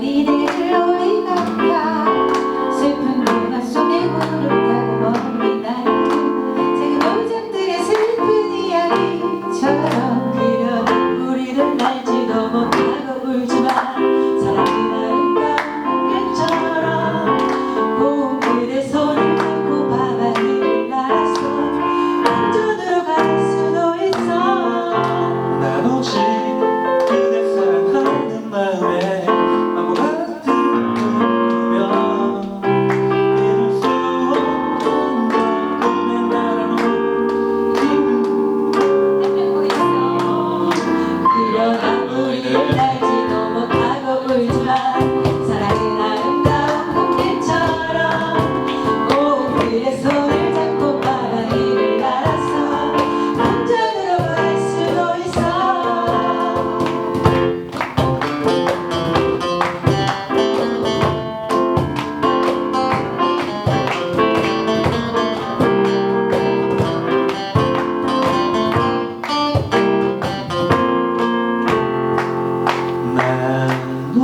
body.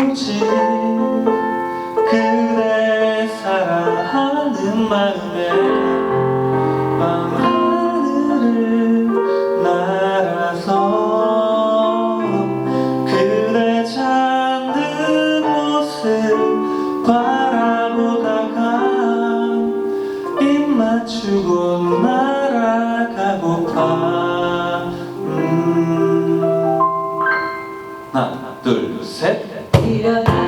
오직 그대 사랑하는 마음에 밤하늘을 날아서 그대 찾는 모습 바라보다가 입 맞추고 날아가고파 음. 하나 둘셋. Yeah.